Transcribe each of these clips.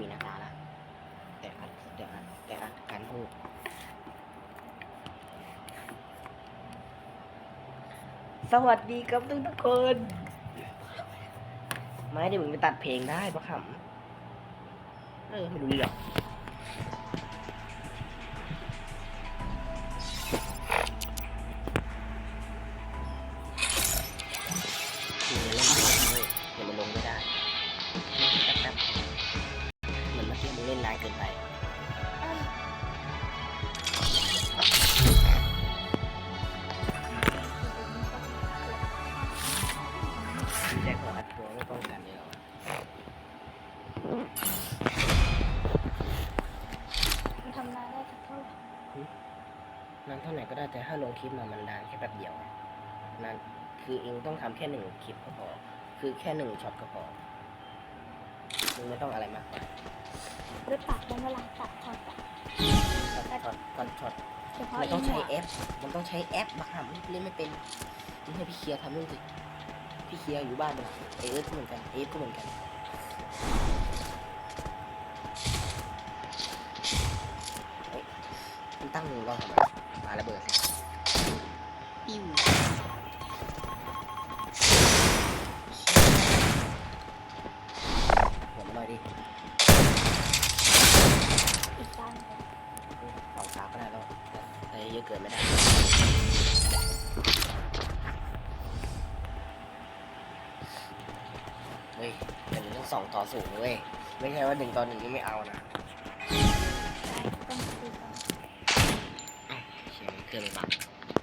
มีหน้าตาละแต่อัดแต่อัดแต่อัดการพูดสวัสดีครับทุกทุกคน ไม่เดี๋ยวมึงไปตัดเพลงได้ปะขำเออ ไม่รู้เรื่องคือมันเล่นไม่ได้เดี๋ยวมันลงไม่ได้แป๊บ เล่นนานเกินไปแจ็คบอกอัดตัวไม่ป้องกันเลยเหรอมันทำงานได้สักเท่าไหร่นั้นเท่าไหร่ก็ได้แต่ถ้าลงคลิปมามันนานแค่แป๊บเดียวนั่นคือเองต้องทำแค่หนึ่งคลิปก็พอ คือแค่หนึ่งช็อตก็พอมึงไม่ต้องอะไรมากมา ยหรือตัดแล้วเวลาตัดช็อตอะช็อตช็อตช็อตช็อตเฉพาะมันต้องใช้เอแอป มันต้องใช้แอปบ้าเล่นไม่เป็นนี่ให้พี่เคลียร์ทำนู่นสิพี่เคลียร์อยู่บ้านเลยเอฟก็เหมือนกันเอฟก็เหมือนกันเฮ้ยมันตั้งมือรอทำไมปาระเบิดสิปิ้วหัวมาหน่อยดิ อีกด้านหนึ่ง สองสามก็ได้แล้วแต่ เยอะเกินไม่ได้เฮ้ยแต่มันต้องสองต่อสูงเว้ย ไม่ใช่ว่าหนึ่งต่อหนึ่งนี่ไม่เอานะได้ต้องคุยกันเอ้าเชียร์เครื่องมันบัง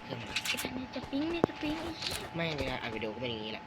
เครื่องมันบังไอ้ท่านเนี่ยจะปิ้งเนี่ยจะปิ้งไอ้เหี้ยไม่เวลาอัดวิดีโอก็เป็นอย่างนี้แหละ